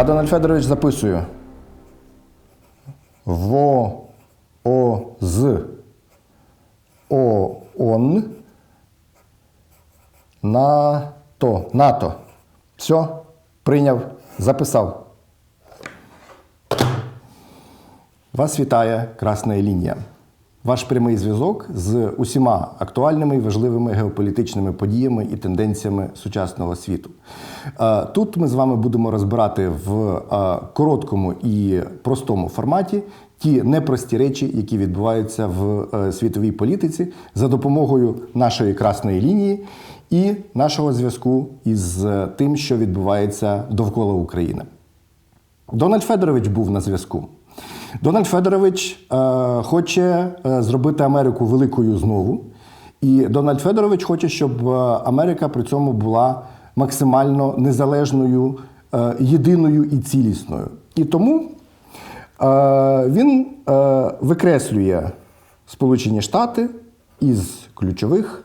Да, Дональд Федорович записую. ВООЗ ООН НАТО. НАТО. Все, прийняв, записав. Вас вітає Красна лінія. Ваш прямий зв'язок з усіма актуальними і важливими геополітичними подіями і тенденціями сучасного світу. Е, Тут ми з вами будемо розбирати в е, короткому і простому форматі ті непрості речі, які відбуваються в е, світовій політиці за допомогою нашої красної лінії і нашого зв'язку із тим, що відбувається довкола України. Дональд Федорович був на зв'язку. Дональд Федорович е, хоче е, зробити Америку великою знову. І Дональд Федорович хоче, щоб е, Америка при цьому була максимально незалежною, е, єдиною і цілісною. І тому е, він е, викреслює Сполучені Штати із ключових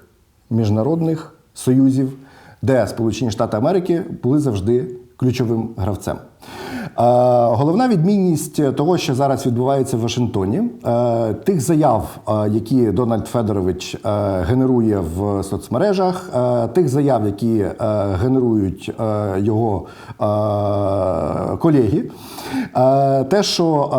міжнародних союзів, де Сполучені Штати Америки були завжди ключовим гравцем. Е, Головна відмінність того, що зараз відбувається в Вашингтоні, е, тих заяв, е, які Дональд Федорович е, генерує в соцмережах, е, тих заяв, які е, генерують е, його е, колеги, е, те, що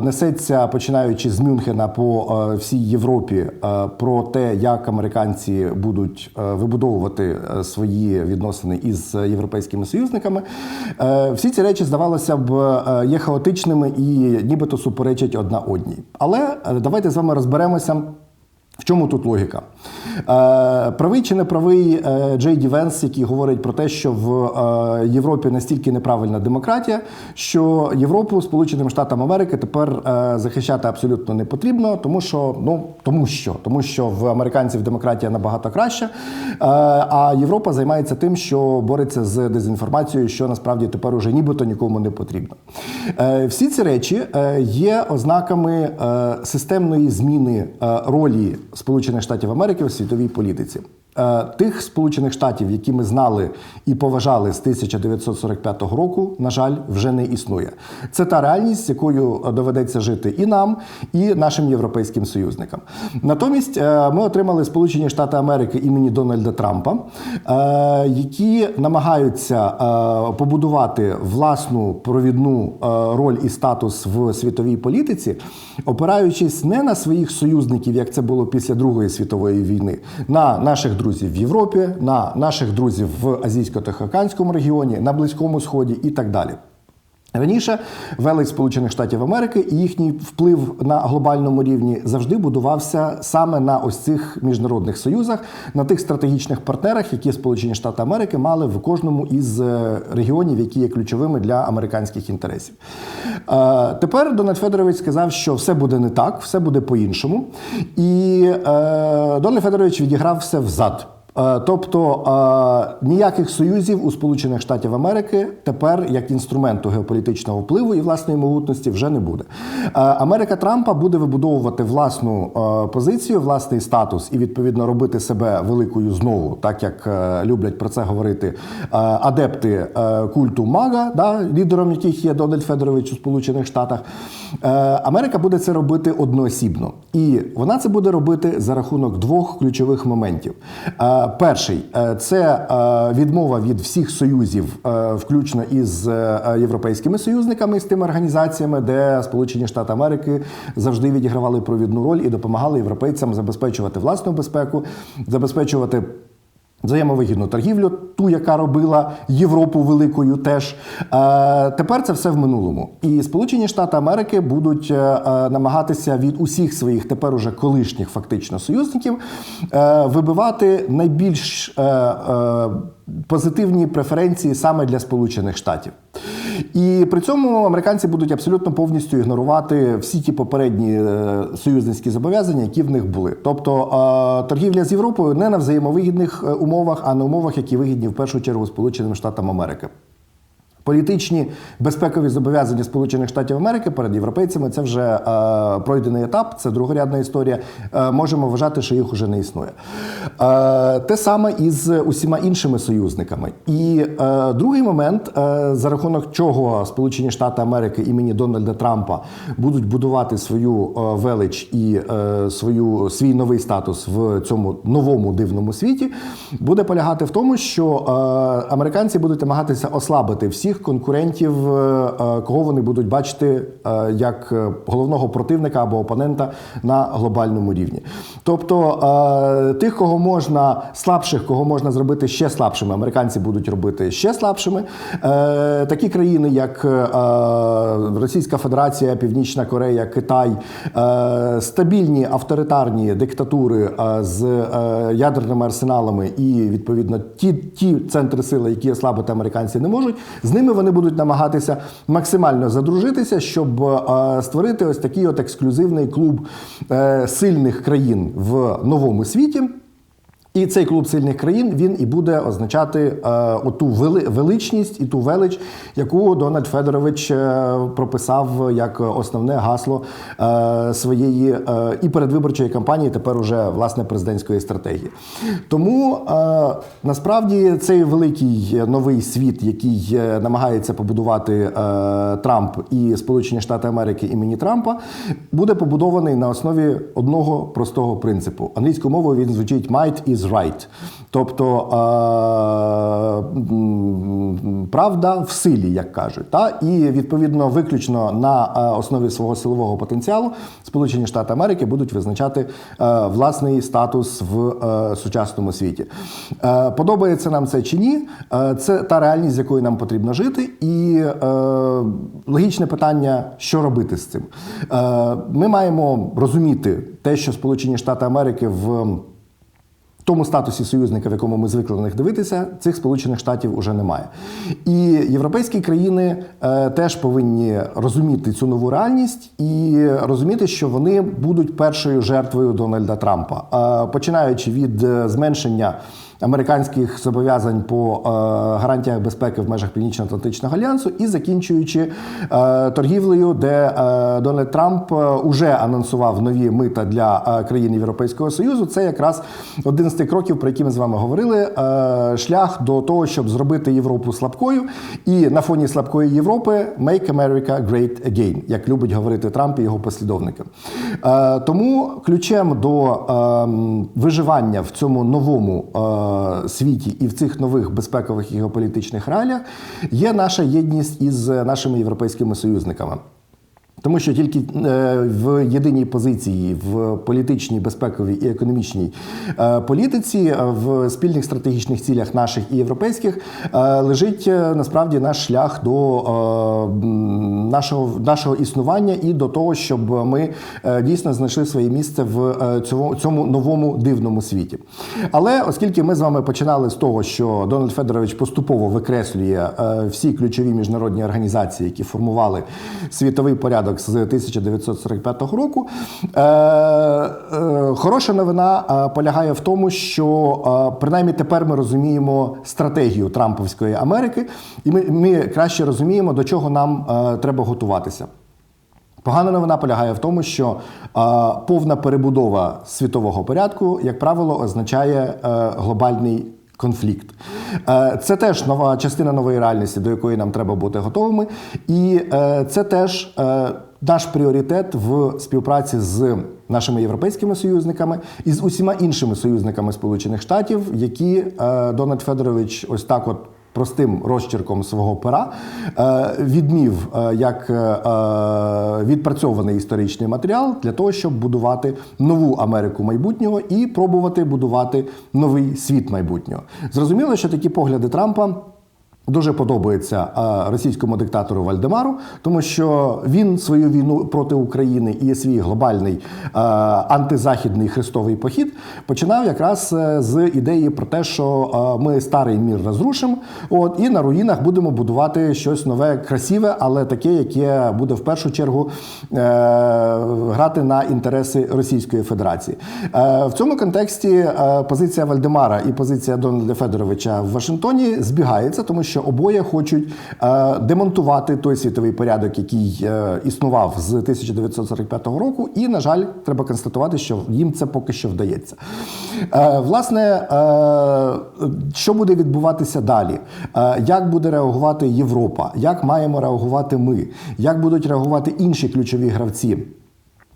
е, несеться починаючи з Мюнхена по е, всій Європі, е, про те, як американці будуть е, вибудовувати е, свої відносини із європейськими союзниками, е, всі ці речі здавалося б е, є хаотичними і нібито суперечать одна одній. Але е, давайте з вами розберемося. В чому тут логіка? Е, правий чи не правий е, Джей Ді Венс, який говорить про те, що в е, Європі настільки неправильна демократія, що Європу Сполученим Штатам Америки тепер е, захищати абсолютно не потрібно, тому що ну тому що тому що в американців демократія набагато краща, е, а Європа займається тим, що бореться з дезінформацією, що насправді тепер уже нібито нікому не потрібно. Е, всі ці речі е, є ознаками е, системної зміни е, ролі Сполучених Штатів Америки в світовій політиці. Е, Тих Сполучених Штатів, які ми знали і поважали з 1945 року, на жаль, вже не існує. Це та реальність, якою доведеться жити і нам, і нашим європейським союзникам. Натомість е, ми отримали Сполучені Штати Америки імені Дональда Трампа, е, які намагаються е, побудувати власну провідну е, роль і статус в світовій політиці, опираючись не на своїх союзників, як це було після Другої світової війни, на наших друзів в Європі, на наших друзів в Азійсько-Тихоокеанському регіоні, на Близькому Сході і так далі. Раніше велич Сполучених Штатів Америки і їхній вплив на глобальному рівні завжди будувався саме на ось цих міжнародних союзах, на тих стратегічних партнерах, які Сполучені Штати Америки мали в кожному із е, регіонів, які є ключовими для американських інтересів. Е, Тепер Дональд Федорович сказав, що все буде не так, все буде по-іншому. І е, Дональд Федорович відіграв все взад. Е, Тобто е, ніяких союзів у Сполучених Штатів Америки тепер як інструменту геополітичного впливу і власної могутності вже не буде. Е, Америка Трампа буде вибудовувати власну позицію, власний статус і відповідно робити себе великою знову, так як люблять про це говорити адепти культу Мага, да, лідером яких є Дональд Федорович у Сполучених Штатах. Америка буде це робити одноосібно, і вона це буде робити за рахунок двох ключових моментів. Перший е, це е, відмова від всіх союзів, е, включно із європейськими союзниками з тими організаціями, де Сполучені Штати Америки завжди відігравали провідну роль і допомагали європейцям забезпечувати власну безпеку, забезпечувати. Взаємовигідну торгівлю, ту, яка робила Європу великою, теж е, тепер це все в минулому. І Сполучені Штати Америки будуть е, е, намагатися від усіх своїх тепер уже колишніх фактично союзників вибивати найбільш позитивні преференції саме для Сполучених Штатів. І при цьому американці будуть абсолютно повністю ігнорувати всі ті попередні е, союзницькі зобов'язання, які в них були. Тобто е, торгівля з Європою не на взаємовигідних е, умовах, а на умовах, які вигідні в першу чергу Сполученим Штатам Америки. Політичні безпекові зобов'язання Сполучених Штатів Америки перед європейцями це вже е, пройдений етап, це другорядна історія. Е, можемо вважати, що їх уже не існує. Е, те саме і з усіма іншими союзниками. І е, другий момент, е, за рахунок чого Сполучені Штати Америки імені Дональда Трампа будуть будувати свою е, велич і е, свою свій новий статус в цьому новому дивному світі, буде полягати в тому, що е, американці будуть намагатися ослабити всіх конкурентів, е, е, кого вони будуть бачити е, як головного противника або опонента на глобальному рівні. Тобто тих, кого можна слабших, кого можна зробити ще слабшими, американці будуть робити ще слабшими. Такі країни, як Російська Федерація, Північна Корея, Китай, стабільні авторитарні диктатури з ядерними арсеналами і відповідно ті, ті центри сили, які ослабити американці не можуть, з ними вони будуть намагатися максимально задружитися, щоб е, створити ось такий от ексклюзивний клуб е, сильних країн в новому світі. І цей клуб сильних країн він і буде означати е, оту вели, величність і ту велич, яку Дональд Федорович е, прописав як основне гасло е, своєї е, і передвиборчої кампанії, тепер уже власне президентської стратегії. Тому е, насправді цей великий новий світ, який е, намагається побудувати е, Трамп і Сполучені Штати Америки імені Трампа, буде побудований на основі одного простого принципу. Англійською мовою він звучить might is right. Тобто е, правда в силі, як кажуть. Та? І відповідно виключно на е, основі свого силового потенціалу Сполучені Штати Америки будуть визначати е, власний статус в сучасному світі. Подобається нам це чи ні? Це та реальність, з якою нам потрібно жити, і логічне питання, що робити з цим. Ми маємо розуміти те, що Сполучені Штати Америки в тому статусі союзника, в якому ми звикли на них дивитися, цих сполучених штатів уже немає. І європейські країни е, теж повинні розуміти цю нову реальність і розуміти, що вони будуть першою жертвою Дональда Трампа, е, починаючи від е, зменшення. Американських зобов'язань по е, гарантіях безпеки в межах Північно-Атлантичного альянсу і закінчуючи е, торгівлею, де е, Дональд Трамп уже анонсував нові мита для країн Європейського Союзу. Це якраз один з тих кроків, про які ми з вами говорили. Шлях до того, щоб зробити Європу слабкою, і на фоні слабкої Європи «Make America Great Again», як любить говорити Трамп і його послідовники. Тому ключем до е, виживання в цьому новому світі і в цих нових безпекових геополітичних реаліях є наша єдність із нашими європейськими союзниками. Тому що тільки е, в єдиній позиції в політичній, безпековій і економічній е, політиці, е, в спільних стратегічних цілях наших і європейських лежить насправді наш шлях до нашого, нашого існування і до того, щоб ми дійсно знайшли своє місце в цьому, цьому новому дивному світі. Але оскільки ми з вами починали з того, що Дональд Федорович поступово викреслює всі ключові міжнародні організації, які формували світовий порядок з 1945 року, е, е, хороша новина е, полягає в тому, що е, принаймні тепер ми розуміємо стратегію Трамповської Америки, і ми, ми краще розуміємо, до чого нам е, треба готуватися. Погана новина полягає в тому, що е, повна перебудова світового порядку, як правило, означає е, глобальний конфлікт. Е, це теж нова частина нової реальності, до якої нам треба бути готовими. І е, це теж е, наш пріоритет в співпраці з нашими європейськими союзниками і з усіма іншими союзниками Сполучених Штатів, які Дональд Федорович ось так от простим розчерком свого пера відмів як відпрацьований історичний матеріал для того, щоб будувати нову Америку майбутнього і пробувати будувати новий світ майбутнього. Зрозуміло, що такі погляди Трампа. Дуже подобається е, російському диктатору Вальдемару, тому що він свою війну проти України і свій глобальний е, антизахідний хрестовий похід починав якраз е, з ідеї про те, що ми старий мір розрушимо, от і на руїнах будемо будувати щось нове, красиве, але таке, яке буде в першу чергу грати на інтереси Російської Федерації. В цьому контексті позиція Вальдемара і позиція Дональда Федоровича в Вашингтоні збігається, тому що що обоє хочуть е, демонтувати той світовий порядок, який е, існував з 1945 року, і, на жаль, треба констатувати, що їм це поки що вдається. Е, власне, е, що буде відбуватися далі? Е, як буде реагувати Європа? Як маємо реагувати ми? Як будуть реагувати інші ключові гравці?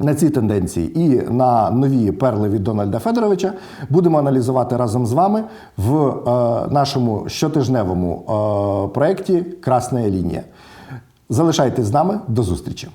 На ці тенденції і на нові перли від Дональда Федоровича будемо аналізувати разом з вами в е, нашому щотижневому е, проєкті Красна лінія. Залишайтесь з нами до зустрічі.